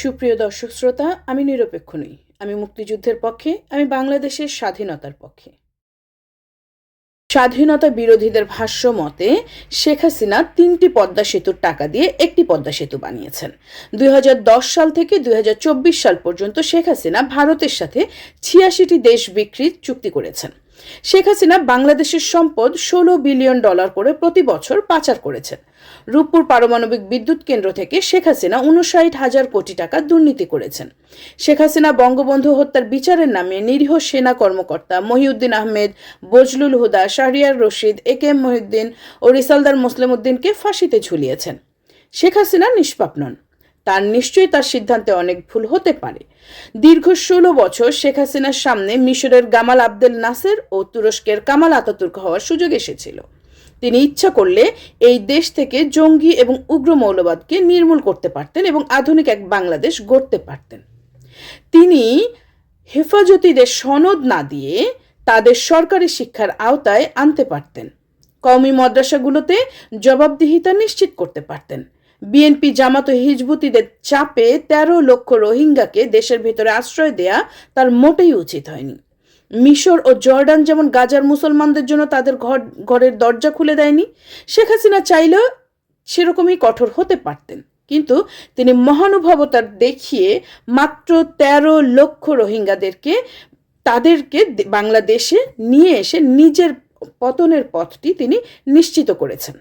সুপ্রিয় দর্শক শ্রোতা, আমি নিরপেক্ষ নই। আমি মুক্তিযুদ্ধের পক্ষে, আমি বাংলাদেশের স্বাধীনতার পক্ষে। স্বাধীনতা বিরোধীদের ভাষ্য মতে, শেখ হাসিনা তিনটি পদ্মা সেতুর টাকা দিয়ে একটি পদ্মা সেতু বানিয়েছেন। দুই হাজার দশ সাল থেকে দুই হাজার চব্বিশ সাল পর্যন্ত শেখ হাসিনা ভারতের সাথে ছিয়াশিটি দেশ বিক্রির চুক্তি করেছেন। শেখ হাসিনা বাংলাদেশের সম্পদ ষোলো বিলিয়ন ডলার করে প্রতি বছর পাচার করেছেন। রূপপুর পারমাণবিক বিদ্যুৎ কেন্দ্র থেকে শেখ হাসিনা উনষাট হাজার কোটি টাকা দুর্নীতি করেছেন। শেখ হাসিনা বঙ্গবন্ধু হত্যার বিচারের নামে নিরীহ সেনা কর্মকর্তা Mohiuddin Ahmed, Bazlul Huda, Shahriar Rashid, A K M Mohiuddin ও রিসালদার মুসলিম উদ্দিনকে ফাঁসিতে ঝুলিয়েছেন। শেখ হাসিনা নিষ্পাপ নন। তার নিশ্চয়ই তার সিদ্ধান্তে অনেক ভুল হতে পারে। দীর্ঘ ষোলো বছর শেখ হাসিনার সামনে মিশরের গামাল আবদেল নাসের ও তুরস্কের কামাল আতাতুর্ক হওয়ার সুযোগ এসেছিল। তিনি ইচ্ছা করলে এই দেশ থেকে জঙ্গি এবং উগ্র মৌলবাদকে নির্মূল করতে পারতেন এবং আধুনিক এক বাংলাদেশ গড়তে পারতেন। তিনি হেফাজতিদের সনদ না দিয়ে তাদের সরকারি শিক্ষার আওতায় আনতে পারতেন। কওমি মাদ্রাসাগুলোতে জবাবদিহিতা নিশ্চিত করতে পারতেন। বিএনপি জামাত ও হিজবুতিদের চাপে তেরো লক্ষ রোহিঙ্গাকে দেশের ভিতরে আশ্রয় দেয়া তার মোটেই উচিত হয়নি। মিশর ও জর্ডান যেমন গাজার মুসলমানদের জন্য তাদের ঘর, ঘরের দরজা খুলে দেয়নি, শেখ হাসিনা চাইলেও সেরকমই কঠোর হতে পারতেন। কিন্তু তিনি মহানুভবতার দেখিয়ে মাত্র তেরো লক্ষ রোহিঙ্গাদেরকে তাদেরকে বাংলাদেশে নিয়ে এসে নিজের পতনের পথটি তিনি নিশ্চিত করেছেন।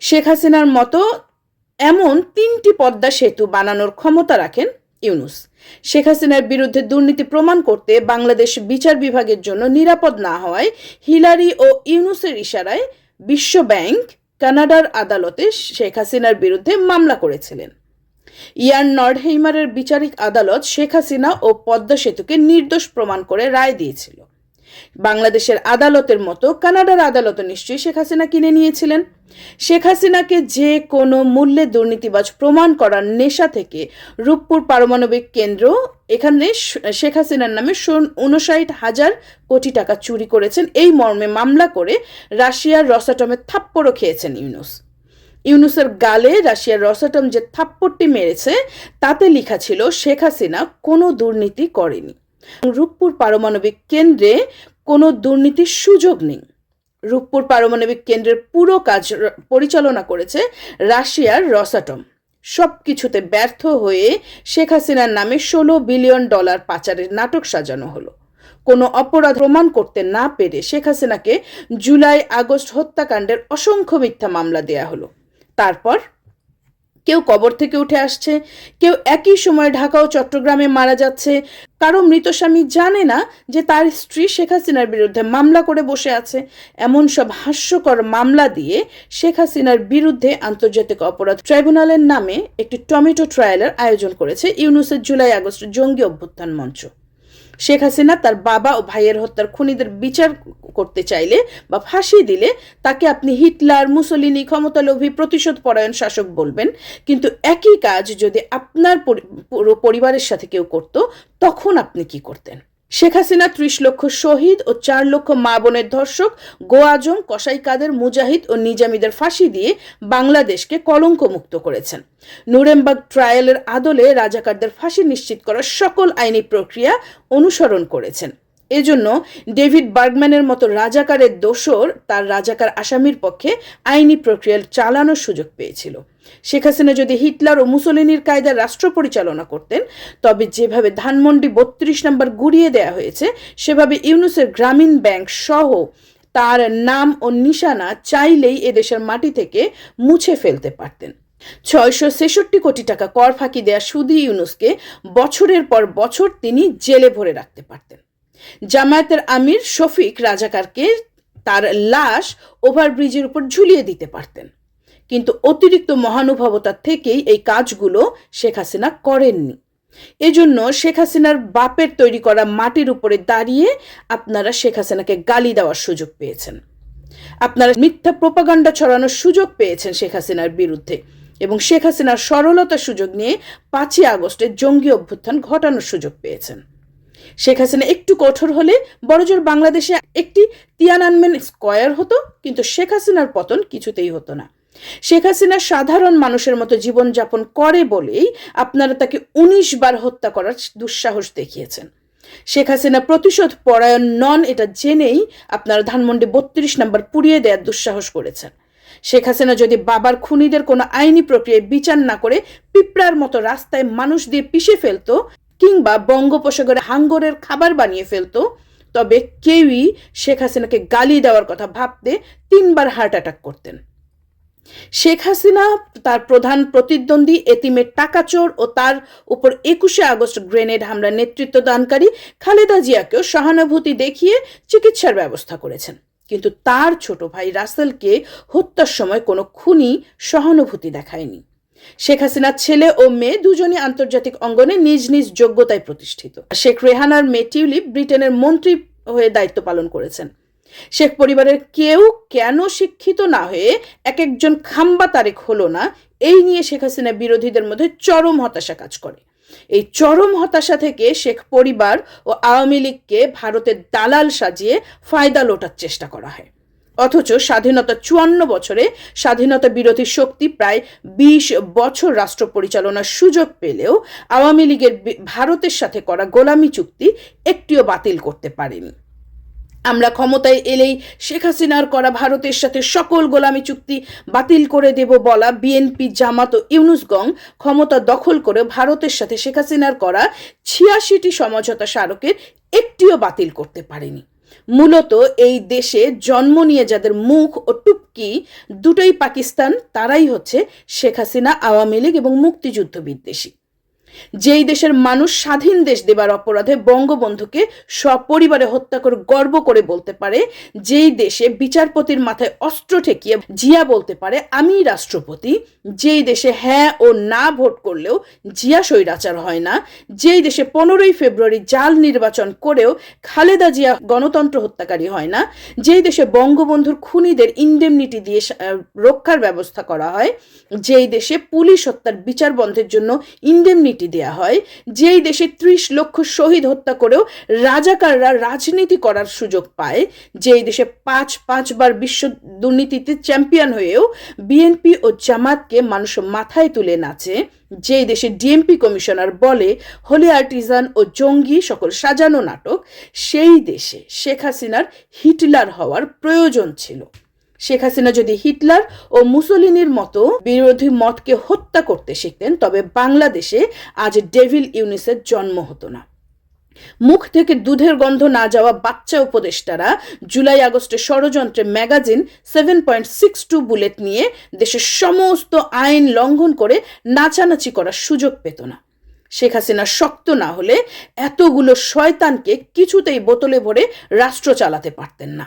শেখ হাসিনার মতো এমন তিনটি পদ্মা সেতু বানানোর ক্ষমতা রাখেন ইউনুস। শেখ হাসিনার বিরুদ্ধে দুর্নীতি প্রমাণ করতে বাংলাদেশ বিচার বিভাগের জন্য নিরাপদ না হওয়ায় হিলারি ও ইউনুসের ইশারায় বিশ্ব ব্যাংক কানাডার আদালতে শেখ হাসিনার বিরুদ্ধে মামলা করেছিলেন। ইয়ান নর্ডহেইমারের বিচারিক আদালত শেখ হাসিনা ও পদ্মা সেতুকে নির্দোষ প্রমাণ করে রায় দিয়েছিল। বাংলাদেশের আদালতের মতো কানাডার আদালতও নিশ্চয়ই শেখ হাসিনা কিনে নিয়েছিলেন। শেখ হাসিনাকে যে কোনো মূল্যে দুর্নীতিবাজ প্রমাণ করার নেশা থেকে রূপপুর পারমাণবিক কেন্দ্র, এখানে শেখ হাসিনার নামে উনষাট হাজার কোটি টাকা চুরি করেছেন। এই মর্মে মামলা করে রাশিয়ার রসাটমে থাপ্পড়ও খেয়েছেন ইউনুস। ইউনুসের গালে রাশিয়ার রসাটম যে থাপ্পড়টি মেরেছে, তাতে লেখা ছিল, শেখ হাসিনা কোনো দুর্নীতি করেনি। রূপপুর পারমাণবিক কেন্দ্রে কোনো দুর্নীতির সুযোগ নেই। রূপপুর পারমাণবিক কেন্দ্রের পুরো কাজ পরিচালনা করেছে রাশিয়ার রসাটম। সব কিছুতে ব্যর্থ হয়ে শেখ হাসিনার নামে ষোলো বিলিয়ন ডলার পাচারের নাটক সাজানো হলো। কোনো অপরাধ প্রমাণ করতে না পেরে শেখ হাসিনাকে জুলাই আগস্ট হত্যাকাণ্ডের অসংখ্য মিথ্যা মামলা দেয়া হলো। তারপর কেউ কবর থেকে উঠে আসছে, কেউ একই সময় ঢাকা ও চট্টগ্রামে মারা যাচ্ছে। কারও মৃত স্বামী জানে না যে তার স্ত্রী শেখ হাসিনার বিরুদ্ধে মামলা করে বসে আছে। এমন সব হাস্যকর মামলা দিয়ে শেখ হাসিনার বিরুদ্ধে আন্তর্জাতিক অপরাধ ট্রাইব্যুনালের নামে একটি টমেটো ট্রায়ালের আয়োজন করেছে ইউনুসের জুলাই আগস্ট জঙ্গি অভ্যুত্থান মঞ্চ। শেখ হাসিনা তার বাবা ও ভাইয়ের হত্যার খুনিদের বিচার করতে চাইলে বা ফাঁসি দিলে তাকে আপনি হিটলার, মুসলিনি, ক্ষমতালোভী, প্রতিশোধ পরায়ণ শাসক বলবেন। কিন্তু একই কাজ যদি আপনার পরিবারের সাথে কেউ করত, তখন আপনি কি করতেন? শেখ হাসিনা ত্রিশ লক্ষ শহীদ ও চার লক্ষ মা বোনের ধর্ষক, গোয়াজম কসাই কাদের মুজাহিদ ও নিজামীদের ফাঁসি দিয়ে বাংলাদেশকে কলঙ্ক মুক্ত করেছেন। নুরেমবাগ ট্রায়ালের আদলে রাজাকারদের ফাঁসি নিশ্চিত করার সকল আইনি প্রক্রিয়া অনুসরণ করেছেন। এজন্য ডেভিড বার্গম্যানের মতো রাজাকারের দোসর তার রাজাকার আসামির পক্ষে আইনি প্রক্রিয়া চালানোর সুযোগ পেয়েছিল। শেখ হাসিনা যদি হিটলার ও মুসলিনির কায়দার রাষ্ট্র পরিচালনা করতেন, তবে যেভাবে ধানমন্ডি বত্রিশ নম্বর গুড়িয়ে দেয়া হয়েছে, সেভাবে ইউনুসের গ্রামীণ ব্যাংক সহ তার নাম ও নিশানা চাইলেই এদেশের মাটি থেকে মুছে ফেলতে পারতেন। ছয়শো ছেষট্টি কোটি টাকা কর ফাঁকি দেয়া সুদি ইউনুসকে বছরের পর বছর তিনি জেলে ভরে রাখতে পারতেন। জামায়াতের আমির শফিক রাজাকারকে তার লাশ ওভারব্রিজের উপর ঝুলিয়ে দিতে পারতেন। কিন্তু অতিরিক্ত মহানুভবতার থেকেই এই কাজগুলো শেখ হাসিনা করেননি। এজন্য শেখ হাসিনার বাপের তৈরি করা মাটির উপরে দাঁড়িয়ে আপনারা শেখ হাসিনাকে গালি দেওয়ার সুযোগ পেয়েছেন। আপনারা মিথ্যা প্রোপাগান্ডা ছড়ানোর সুযোগ পেয়েছেন শেখ হাসিনার বিরুদ্ধে এবং শেখ হাসিনার সরলতার সুযোগ নিয়ে পাঁচই আগস্টে জঙ্গি অভ্যুত্থান ঘটানোর সুযোগ পেয়েছেন। শেখ হাসিনা একটু কঠোর হলে বড়জোর বাংলাদেশে একটি তিয়ানানমেন স্কয়ার হতো, কিন্তু শেখ হাসিনার পতন কিছুতেই হতো না। শেখ হাসিনা সাধারণ মানুষের মতো জীবনযাপন করে বলেই আপনারা তাকে উনিশ বার হত্যা করার দুঃসাহস দেখিয়েছেন। শেখ হাসিনা প্রতিশোধ পরায়ণ নন এটা জেনেই আপনারা ধানমন্ডি বত্রিশ নম্বর পুড়িয়ে দেওয়ার দুঃসাহস করেছেন। শেখ হাসিনা যদি বাবার খুনিদের কোনো আইনি প্রক্রিয়ায় বিচার না করে পিঁপড়ার মতো রাস্তায় মানুষ দিয়ে পিষে ফেলতো কিংবা বঙ্গোপসাগরে হাঙ্গরের খাবার বানিয়ে ফেলতো, তবে কেউই শেখ হাসিনাকে গালি দেওয়ার কথা ভাবতে তিনবার হার্ট অ্যাটাক করতেন। শেখ হাসিনা তার প্রধান প্রতিদ্বন্দ্বী, এতিমের টাকাচোর ও তার উপর একুশে আগস্ট গ্রেনেড হামলার নেতৃত্ব দানকারী খালেদা জিয়াকেও সহানুভূতি দেখিয়ে চিকিৎসার ব্যবস্থা করেছেন। কিন্তু তার ছোট ভাই রাসেলকে হত্যার সময় কোনো খুনি সহানুভূতি দেখায়নি। শেখ হাসিনার ছেলে ও মেয়ে দুজনই আন্তর্জাতিক অঙ্গনে নিজ নিজ যোগ্যতায় প্রতিষ্ঠিত। শেখ রেহানার মেয়ে টিউলিপ ব্রিটেনের মন্ত্রী হয়ে দায়িত্ব পালন করেছেন। শেখ পরিবারের কেউ কেন শিক্ষিত না হয়ে এক একজন খাম্বা তারেক হলো না, এই নিয়ে শেখ হাসিনা বিরোধীদের মধ্যে চরম হতাশা কাজ করে। এই চরম হতাশা থেকে শেখ পরিবার ও আওয়ামী লীগকে ভারতের দালাল সাজিয়ে ফায়দা লোটার চেষ্টা করা হয়। অথচ স্বাধীনতা চুয়ান্ন বছরে স্বাধীনতা বিরোধী শক্তি প্রায় বিশ বছর রাষ্ট্র পরিচালনার সুযোগ পেলেও আওয়ামী লীগের ভারতের সাথে করা গোলামি চুক্তি একটিও বাতিল করতে পারেনি। আমরা ক্ষমতায় এলেই শেখ হাসিনার করা ভারতের সাথে সকল গোলামি চুক্তি বাতিল করে দেব বলা বিএনপি, জামাত ও ইউনুসগং ক্ষমতা দখল করে ভারতের সাথে শেখ হাসিনার করা ছিয়াশিটি সমঝোতা স্মারকের একটিও বাতিল করতে পারেনি। মূলত এই দেশে জন্ম নিয়ে যাদের মুখ ও টুপকি, দুটোই পাকিস্তান, তারাই হচ্ছে শেখ হাসিনা, আওয়ামী লীগ এবং মুক্তিযুদ্ধ বিদ্বেষী যেই দেশের মানুষ স্বাধীন দেশ দেবার অপরাধে বঙ্গবন্ধুকে সপরিবারে হত্যা করে গর্ব করে বলতে পারে, যেই দেশে বিচারপতির মাথায় অস্ত্র ঠেকিয়ে জিয়া বলতে পারে, আমি রাষ্ট্রপতি। যেই দেশে হ্যাঁ ও না ভোট করলেও জিয়া স্বৈরাচার হয় না। যেই দেশে পনেরোই ফেব্রুয়ারি জাল নির্বাচন করেও খালেদা জিয়া গণতন্ত্র হত্যাকারী হয় না। যেই দেশে বঙ্গবন্ধুর খুনিদের ইন্ডেমনিটি দিয়ে রক্ষার ব্যবস্থা করা হয়, যেই দেশে পুলিশ হত্যার বিচার বন্ধের জন্য ইন্ডেমনিটি দেয়া হয়, যেই দেশে ত্রিশ লক্ষ শহীদ হত্যা করেও রাজাকাররা রাজনীতি করার সুযোগ পায়, যেই দেশে পাঁচ পাঁচবার বিশ্ব দুর্নীতিতে চ্যাম্পিয়ন হয়েও বিএনপি ও জামাতকে মানুষ মাথায় তুলে নাচে, যেই দেশে ডিএমপি কমিশনার বলে হোলি আর্টিজান ও জঙ্গি সকল সাজানো নাটক, সেই দেশে শেখ হাসিনার হিটলার হওয়ার প্রয়োজন ছিল। শেখ হাসিনা যদি হিটলার ও মুসোলিনির মতো বিরোধী মতকে হত্যা করতে শিখতেন, তবে বাংলাদেশে আজ ডেভিল ইউনিসের জন্ম হতো না। মুখ থেকে দুধের গন্ধ না যাওয়া বাচ্চা উপদেষ্টারা জুলাই আগস্টে ষড়যন্ত্রে magazine seven point six two bullet নিয়ে দেশের সমস্ত আইন লঙ্ঘন করে নাচানাচি করার সুযোগ পেত না। শেখ হাসিনা শক্ত না হলে এতগুলো শয়তানকে কিছুতেই বোতলে ভরে রাষ্ট্র চালাতে পারতেন না।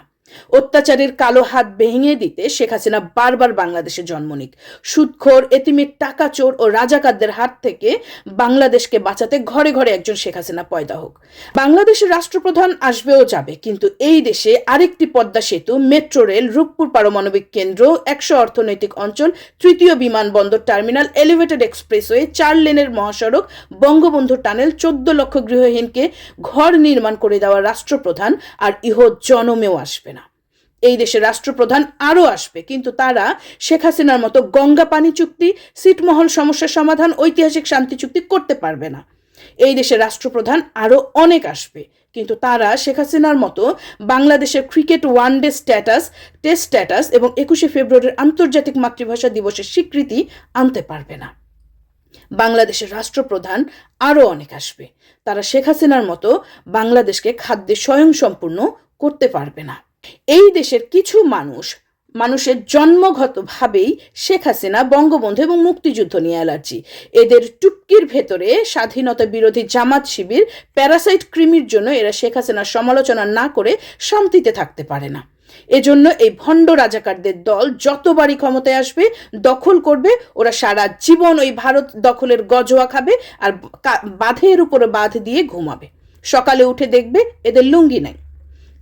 অত্যাচারের কালো হাত ভেঙে দিতে শেখ হাসিনা বারবার বাংলাদেশে জন্ম নিক। সুদখোর, এতিমের টাকা চোর ও রাজাকারদের হাত থেকে বাংলাদেশকে বাঁচাতে ঘরে ঘরে একজন শেখ হাসিনা পয়দা হোক। বাংলাদেশের রাষ্ট্রপ্রধান আসবেও যাবে, কিন্তু এই দেশে আরেকটি পদ্মা সেতু, মেট্রো রেল, রূপপুর পারমাণবিক কেন্দ্র, একশো অর্থনৈতিক অঞ্চল, তৃতীয় বিমানবন্দর টার্মিনাল, এলিভেটেড এক্সপ্রেসওয়ে, চার লেনের মহাসড়ক, বঙ্গবন্ধু টানেল, চোদ্দ লক্ষ গৃহহীনকে ঘর নির্মাণ করে দেওয়া রাষ্ট্রপ্রধান আর ইহ জনমেও আসবে না। এই দেশের রাষ্ট্রপ্রধান আরও আসবে। কিন্তু তারা শেখ হাসিনার মতো গঙ্গা পানি চুক্তি, সিটমহল সমস্যার সমাধান, ঐতিহাসিক শান্তি চুক্তি করতে পারবে না। এই দেশের রাষ্ট্রপ্রধান আরও অনেক আসবে। কিন্তু তারা শেখ হাসিনার মতো বাংলাদেশের cricket one day status, test status এবং একুশে ফেব্রুয়ারির আন্তর্জাতিক মাতৃভাষা দিবসের স্বীকৃতি আনতে পারবে না। বাংলাদেশের রাষ্ট্রপ্রধান আরও অনেক আসবে। তারা শেখ হাসিনার মতো বাংলাদেশকে খাদ্যে স্বয়ংসম্পূর্ণ করতে পারবে না। এই দেশের কিছু মানুষ, মানুষের জন্মগতভাবেই শেখ হাসিনা বঙ্গবন্ধু এবং মুক্তিযুদ্ধ নিয়ে অ্যালার্জি। এদের টুপকির ভেতরে স্বাধীনতা বিরোধী জামাত শিবির, প্যারাসাইট কৃমির জন্য এরা শেখ হাসিনার সমালোচনা না করে শান্তিতে থাকতে পারে না। এজন্য এই ভণ্ড রাজাকারদের দল যতবারই ক্ষমতায় আসবে, দখল করবে, ওরা সারা জীবন ওই ভারত দখলের গজোয়া খাবে আর বাঁধের উপরে বাঁধ দিয়ে ঘুমাবে। সকালে উঠে দেখবে এদের লুঙ্গি নাই।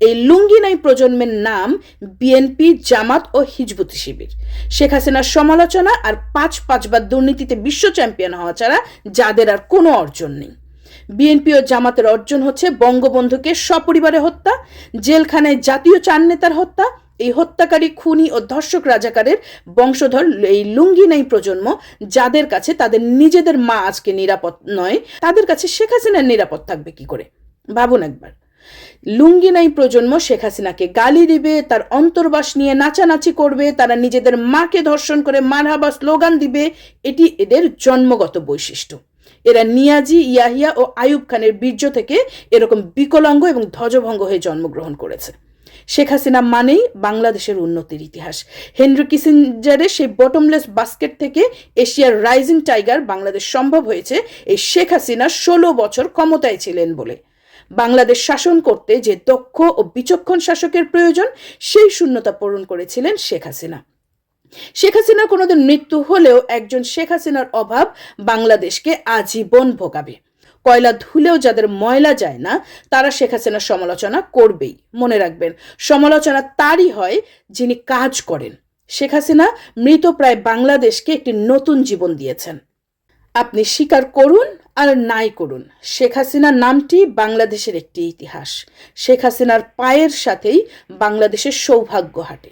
এই লুঙ্গি নাই প্রজন্মের নাম বিএনপি, জামাত ও হিজবুত শিবির। শেখ হাসিনার সমালোচনা আর পাঁচ পাঁচবার দুর্নীতিতে বিশ্ব চ্যাম্পিয়ন হওয়া ছাড়া যাদের আর কোনো অর্জন নেই। বিএনপি ও জামাতের অর্জন হচ্ছে বঙ্গবন্ধুকে সপরিবারে হত্যা, জেলখানায় জাতীয় চার নেতার হত্যা, এই হত্যাকারী খুনি ও ধর্ষক রাজাকারের বংশধর এই লুঙ্গি নাই প্রজন্ম যাদের কাছে তাদের নিজেদের মা আজকে নিরাপদ নয়, তাদের কাছে শেখ হাসিনার নিরাপদ থাকবে কি করে? ভাবুন একবার। লুঙ্গি নাই প্রজন্ম শেখ হাসিনাকে গালি দিবে, তার অন্তর্বাস নিয়ে নাচানাচি করবে, তারা নিজেদের মাকে ধর্ষণ করে মারহাবা স্লোগান দিবে, এটি এদের জন্মগত বৈশিষ্ট্য। এরা নিয়াজি, ইয়াহিয়া ও আয়ুব খানের বীর্য থেকে এরকম বিকলাঙ্গ এবং ধ্বজভঙ্গ হয়ে জন্মগ্রহণ করেছে। শেখ হাসিনা মানেই বাংলাদেশের উন্নতির ইতিহাস। হেনরি কিসিঞ্জারের সেই বটমলেস বাস্কেট থেকে এশিয়ার রাইজিং টাইগার বাংলাদেশ সম্ভব হয়েছে এই শেখ হাসিনা ষোলো বছর ক্ষমতায় ছিলেন বলে। বাংলাদেশ শাসন করতে যে দক্ষ ও বিচক্ষণ শাসকের প্রয়োজন, সেই শূন্যতা পূরণ করেছিলেন শেখ হাসিনা। শেখ হাসিনার কোনোদিন মৃত্যু হলেও একজন শেখ হাসিনার অভাব বাংলাদেশকে আজীবন ভোগাবে। কয়লা ধুলেও যাদের ময়লা যায় না, তারা শেখ হাসিনার সমালোচনা করবেই। মনে রাখবেন, সমালোচনা তারই হয় যিনি কাজ করেন। শেখ হাসিনা মৃতপ্রায় বাংলাদেশকে একটি নতুন জীবন দিয়েছেন। আপনি স্বীকার করুন আর নাই করুন। শেখ হাসিনার নামটি বাংলাদেশের একটি ইতিহাস। শেখ হাসিনার পায়ের সাথেই বাংলাদেশের সৌভাগ্য হাঁটে।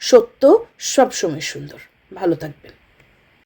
সত্য সবসময় সুন্দর। ভালো থাকবেন।